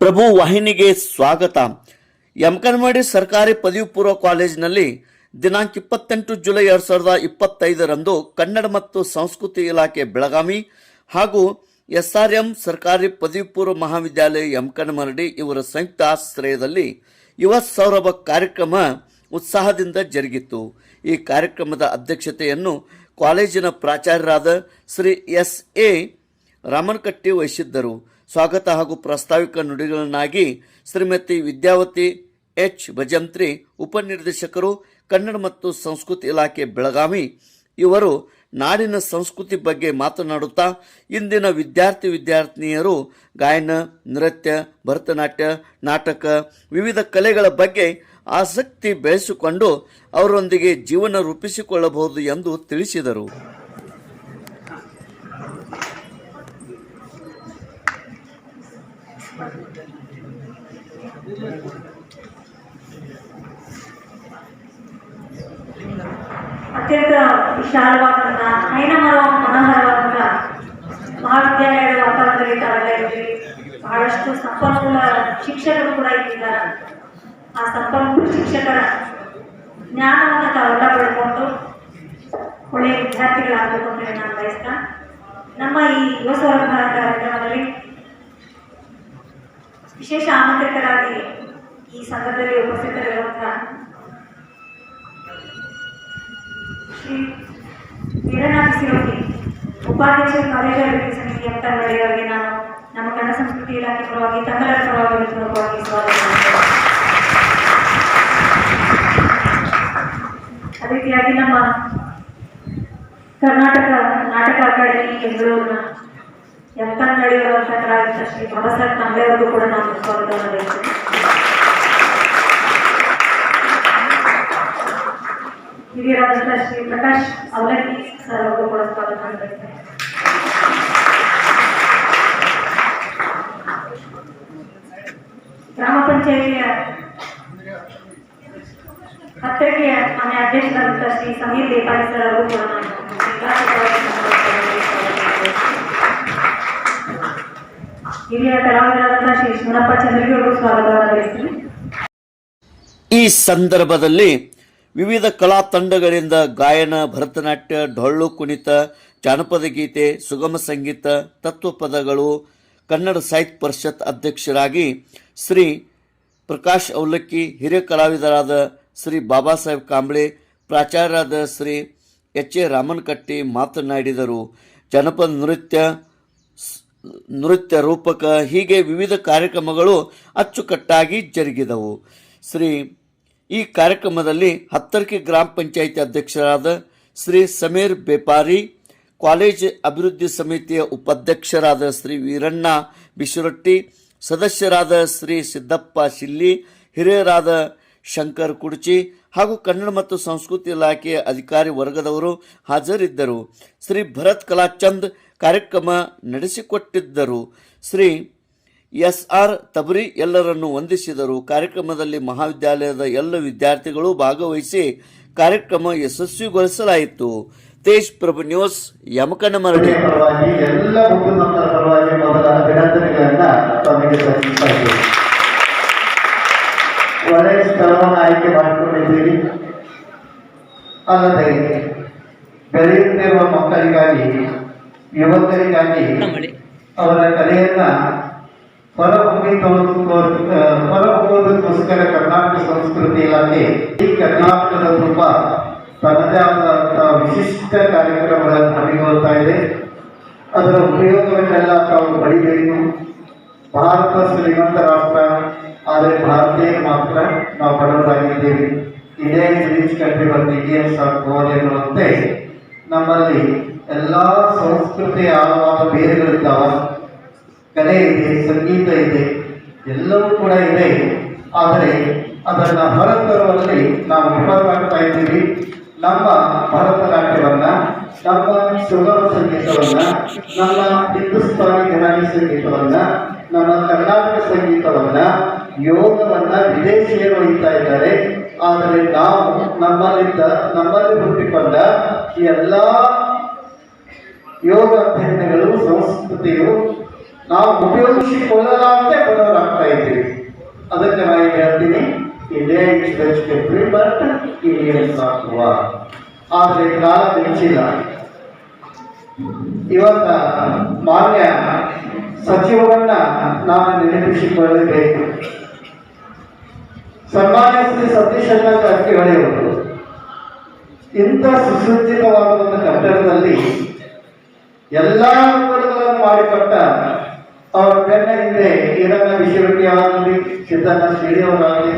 ಪ್ರಭು ವಾಹಿನಿಗೆ ಸ್ವಾಗತ. ಯಮಕನಮಡಿ ಸರ್ಕಾರಿ ಪದವಿ ಪೂರ್ವ ಕಾಲೇಜಿನಲ್ಲಿ ದಿನಾಂಕ ಇಪ್ಪತ್ತೆಂಟು ಜುಲೈ ಎರಡು ಸಾವಿರದ ಇಪ್ಪತ್ತೈದರಂದು ಕನ್ನಡ ಮತ್ತು ಸಂಸ್ಕೃತಿ ಇಲಾಖೆ ಬೆಳಗಾವಿ ಹಾಗೂ ಎಸ್ಆರ್ಎಂ ಸರ್ಕಾರಿ ಪದವಿ ಪೂರ್ವ ಮಹಾವಿದ್ಯಾಲಯ ಯಮಕನಮರಡಿ ಇವರ ಸಂಯುಕ್ತ ಆಶ್ರಯದಲ್ಲಿ ಯುವ ಸೌರಭ ಕಾರ್ಯಕ್ರಮ ಉತ್ಸಾಹದಿಂದ ಜರುಗಿತು. ಈ ಕಾರ್ಯಕ್ರಮದ ಅಧ್ಯಕ್ಷತೆಯನ್ನು ಕಾಲೇಜಿನ ಪ್ರಾಚಾರ್ಯರಾದ ಶ್ರೀ ಎಸ್ ಎ ರಾಮನಕಟ್ಟಿ ವಹಿಸಿದ್ದರು. ಸ್ವಾಗತ ಹಾಗೂ ಪ್ರಾಸ್ತಾವಿಕ ನುಡಿಗಳನ್ನಾಗಿ ಶ್ರೀಮತಿ ವಿದ್ಯಾವತಿ ಎಚ್. ಭಜಂತ್ರಿ, ಉಪನಿರ್ದೇಶಕರು, ಕನ್ನಡ ಮತ್ತು ಸಂಸ್ಕೃತಿ ಇಲಾಖೆ ಬೆಳಗಾವಿ ಇವರು ನಾಡಿನ ಸಂಸ್ಕೃತಿ ಬಗ್ಗೆ ಮಾತನಾಡುತ್ತಾ ಇಂದಿನ ವಿದ್ಯಾರ್ಥಿ ವಿದ್ಯಾರ್ಥಿನಿಯರು ಗಾಯನ, ನೃತ್ಯ, ಭರತನಾಟ್ಯ, ನಾಟಕ, ವಿವಿಧ ಕಲೆಗಳ ಬಗ್ಗೆ ಆಸಕ್ತಿ ಬೆಳೆಸಿಕೊಂಡು ಅವರೊಂದಿಗೆ ಜೀವನ ರೂಪಿಸಿಕೊಳ್ಳಬಹುದು ಎಂದು ತಿಳಿಸಿದರು. ಅತ್ಯಂತ ವಿಶಾಲವಾದಂತಹ ಹೈನಮರ ಮನೋಹರವಾದಂತಹ ಮಹಾವಿದ್ಯಾಲಯದ ವಾತಾವರಣದಲ್ಲಿ ತಾವೆಲ್ಲ ಇದ್ರಿ ಬಹಳಷ್ಟು ಸಂಪನ್ಮೂಲ ಶಿಕ್ಷಕರು ಕೂಡ ಇಲ್ಲಿದ್ದಾರೆ ಆ ಸಂಪನ್ಮೂಲ ಶಿಕ್ಷಕರ ಜ್ಞಾನವನ್ನು ತಾವೆಲ್ಲ ಪಡ್ಕೊಂಡು ಒಳ್ಳೆಯ ವಿದ್ಯಾರ್ಥಿಗಳಾಗಬೇಕು ಅಂತ ನಾನು ಬಯಸ್ತಾ ನಮ್ಮ ಈ ಯುವ ಸೌರಭ ಕಾರ್ಯಕ್ರಮದಲ್ಲಿ ವಿಶೇಷ ಆಮಂತ್ರಿತರಾಗಿ ಈ ಸಂದರ್ಭದಲ್ಲಿ ಉಪಸ್ಥಿತರಿರುವಂತಹ ಶ್ರೀ ವೀರನಾಥ ಸಿರೋಗಿ ಉಪಾಧ್ಯಕ್ಷರ ಕಾಲೇಜು ಅಭಿವೃದ್ಧಿ ಸಮಿತಿ ಅಂತ ನಾನು ನಮ್ಮ ಕನ್ನಡ ಸಂಸ್ಕೃತಿ ಇಲಾಖೆ ಪರವಾಗಿ, ತಮಿಳರ ಪರವಾಗಿ ಪರವಾಗಿ ಸ್ವಾಗತ. ಅದೇ ರೀತಿಯಾಗಿ ನಮ್ಮ ಕರ್ನಾಟಕ ನಾಟಕ ಅಕಾಡೆಮಿ, ಬೆಂಗಳೂರಿನ ಎಂಕನ್ ನಡೆಯುವಂತಹ ಕಲಾವಿದ ಶ್ರೀ ಪ್ರೊಫೆಸರ್ ಸಾಹೇಬ್ ಕೂಡ ನಾನು ಸ್ವಾಗತವನ್ನು ಬಯಸ್ತೀನಿ ಹಿರಿಯರಾದಂತಹ ಶ್ರೀ ಪ್ರಕಾಶ್ ಅವಲಕ್ಕಿ ಸರ್ ಅವರು ಕೂಡ ಸ್ವಾಗತ ಮಾಡಿದ್ದಾರೆ ಗ್ರಾಮ ಪಂಚಾಯಿತಿಯ ಪತ್ರಿಕೆಯ ಮನೆ ಅಧ್ಯಕ್ಷರಾದಂತಹ ಶ್ರೀ ಸಮೀರ್ ದೇಪಾಯಿ ಸರ್ ಅವರು ಕೂಡ ನಾನು ಈ ಸಂದರ್ಭದಲ್ಲಿ ವಿವಿಧ ಕಲಾ ತಂಡಗಳಿಂದ ಗಾಯನ, ಭರತನಾಟ್ಯ, ಡೊಳ್ಳು ಕುಣಿತ, ಜಾನಪದ ಗೀತೆ, ಸುಗಮ ಸಂಗೀತ, ತತ್ವ ಪದಗಳು, ಕನ್ನಡ ಸಾಹಿತ್ಯ ಪರಿಷತ್ ಅಧ್ಯಕ್ಷರಾಗಿ ಶ್ರೀ ಪ್ರಕಾಶ್ ಅವಲಕ್ಕಿ, ಹಿರಿಯ ಕಲಾವಿದರಾದ ಶ್ರೀ ಬಾಬಾ ಸಾಹೇಬ್ ಕಾಂಬ್ಳೆ, ಪ್ರಾಚಾರ್ಯರಾದ ಶ್ರೀ ಎಚ್ ಎ ರಾಮನಕಟ್ಟಿ ಮಾತನಾಡಿದರು. ಜನಪದ ನೃತ್ಯ ನೃತ್ಯ ರೂಪಕ ಹೀಗೆ ವಿವಿಧ ಕಾರ್ಯಕ್ರಮಗಳು ಅಚ್ಚುಕಟ್ಟಾಗಿ ಜರುಗಿದವು. ಶ್ರೀ, ಈ ಕಾರ್ಯಕ್ರಮದಲ್ಲಿ ಹತ್ತರಕೆ ಗ್ರಾಮ ಪಂಚಾಯಿತಿ ಅಧ್ಯಕ್ಷರಾದ ಶ್ರೀ ಸಮೀರ್ ಬೇಪಾರಿ, ಕಾಲೇಜ್ ಅಭಿವೃದ್ಧಿ ಸಮಿತಿಯ ಉಪಾಧ್ಯಕ್ಷರಾದ ಶ್ರೀ ವೀರಣ್ಣ ಬಿಶುರಟ್ಟಿ ಸದಸ್ಯರಾದ ಶ್ರೀ ಸಿದ್ದಪ್ಪ ಶಿಲ್ಲಿ, ಹಿರಿಯರಾದ ಶಂಕರ್ ಕುಡ್ಚಿ ಹಾಗೂ ಕನ್ನಡ ಮತ್ತು ಸಂಸ್ಕೃತಿ ಇಲಾಖೆಯ ಅಧಿಕಾರಿ ವರ್ಗದವರು ಹಾಜರಿದ್ದರು. ಶ್ರೀ ಭರತ್ ಕಲಾಚಂದ್ ಕಾರ್ಯಕ್ರಮ ನಡೆಸಿಕೊಟ್ಟಿದ್ದರು. ಶ್ರೀ ಎಸ್ ಆರ್ ತಬರಿ ಎಲ್ಲರನ್ನು ವಂದಿಸಿದರು. ಕಾರ್ಯಕ್ರಮದಲ್ಲಿ ಮಹಾವಿದ್ಯಾಲಯದ ಎಲ್ಲ ವಿದ್ಯಾರ್ಥಿಗಳು ಭಾಗವಹಿಸಿ ಕಾರ್ಯಕ್ರಮ ಯಶಸ್ವಿಗೊಳಿಸಲಾಯಿತು. ತೇಜ್ ಪ್ರಭು ನ್ಯೂಸ್ ಯಮಕನ ಮರಳಿ ಅಲ್ಲದೆ ಬೆಳೆಯುತ್ತಿರುವ ಮಕ್ಕಳಿಗಾಗಿ ಯುವಕರಿಗಾಗಿ ಅವರ ಕಲೆಯನ್ನ ಹೊರಹೊಮ್ಮಿ ಹೊರಹೊಮ್ಮೋದಕ್ಕೋಸ್ಕರ ಕರ್ನಾಟಕ ಸಂಸ್ಕೃತಿ ಇಲಾಖೆ ಈ ಕರ್ನಾಟಕದ ತುಂಬ ತನ್ನದೇ ಆದಂತಹ ವಿಶಿಷ್ಟ ಕಾರ್ಯಕ್ರಮಗಳನ್ನು ಹಮ್ಮಿಕೊಳ್ತಾ ಇದೆ. ಅದರ ಉಪಯೋಗವನ್ನೆಲ್ಲ ತಾವು ಪಡಿಬೇಕು. ಭಾರತ ಶ್ರೀಮಂತ ರಾಷ್ಟ್ರ ಆದರೆ ಭಾರತೀಯ ಮಾತ್ರ ನಾವು ಬಡವರಾಗಿದ್ದೇವೆ. ಇದೇ ಕಂಟ್ರಿ ಬಂದು ಇಂಡಿಯನ್ಸ್ ಆರ್ ಗೋಲ್ ಎನ್ನುವಂತೆ ನಮ್ಮಲ್ಲಿ ಎಲ್ಲ ಸಂಸ್ಕೃತಿಯ ಆಳವಾದ ಬೇರುಗಳಿದ್ದಾವ. ಕಲೆ ಇದೆ, ಸಂಗೀತ ಇದೆ, ಎಲ್ಲವೂ ಕೂಡ ಇದೆ. ಆದರೆ ಅದನ್ನು ಹೊರತರುವಲ್ಲಿ ನಾವು ವಿಫಲವಾಗ್ತಾ ಇದ್ದೀವಿ. ನಮ್ಮ ಭರತನಾಟ್ಯವನ್ನ ನಮ್ಮ ಸುಗಮ ಸಂಗೀತವನ್ನ, ನಮ್ಮ ಹಿಂದೂಸ್ತಾನಿ ಘರಾಣಿ ಸಂಗೀತವನ್ನ, ನಮ್ಮ ಕರ್ನಾಟಕ ಸಂಗೀತವನ್ನ, ಯೋಗವನ್ನ ವಿದೇಶಿಯರು ಒಯ್ತಾ ಇದ್ದಾರೆ. ಆದರೆ ನಾವು ನಮ್ಮಲ್ಲಿದ್ದ, ನಮ್ಮಲ್ಲಿ ಹುಟ್ಟಿಕೊಂಡ ಎಲ್ಲ ಯೋಗ ಅಧ್ಯಯನಗಳು ಸಂಸ್ಕೃತಿಯು ನಾವು ಉಪಯೋಗಿಸಿಕೊಳ್ಳಲಾಗದೆ ಬಡವರಾಗ್ತಾ ಇದ್ದೀವಿ. ಅದಕ್ಕೆ ನಾನು ಹೇಳ್ತೀನಿ ಇಲ್ಲೇ ಬೆಸ್ಟ್ ಫ್ರೀ ಬಟ್ ಇಲ್ಲಿಯೇ ಸಾಕುವ ಆದರೆ ಕಾಲ ನಿಂಚಿಲ್ಲ ಇವತ್ತ ಮಾನ್ಯ ಸಚಿವರನ್ನ ನಾನು ನೆನಪಿಸಿಕೊಳ್ಳಬೇಕು. ಸನ್ಮಾನ್ಯ ಶ್ರೀ ಸತೀಶ್ ಚಂದ್ರ ಜಾರಕಿಹೊಳಿಯವರು ಇಂಥ ಸುಸಜ್ಜಿತವಾದ ಒಂದು ಕಟ್ಟಡದಲ್ಲಿ ಎಲ್ಲ ಅನುಕೂಲಗಳನ್ನು ಮಾಡಿಕೊಟ್ಟ ಅವರ ಬೆನ್ನ ಹಿಂದೆ ಈರಣ್ಣ ವಿಶ್ವವಿದ್ಯಾಲಯದಲ್ಲಿ ಸಿದ್ದನ ಶ್ರೀಯವರಾಗಲಿ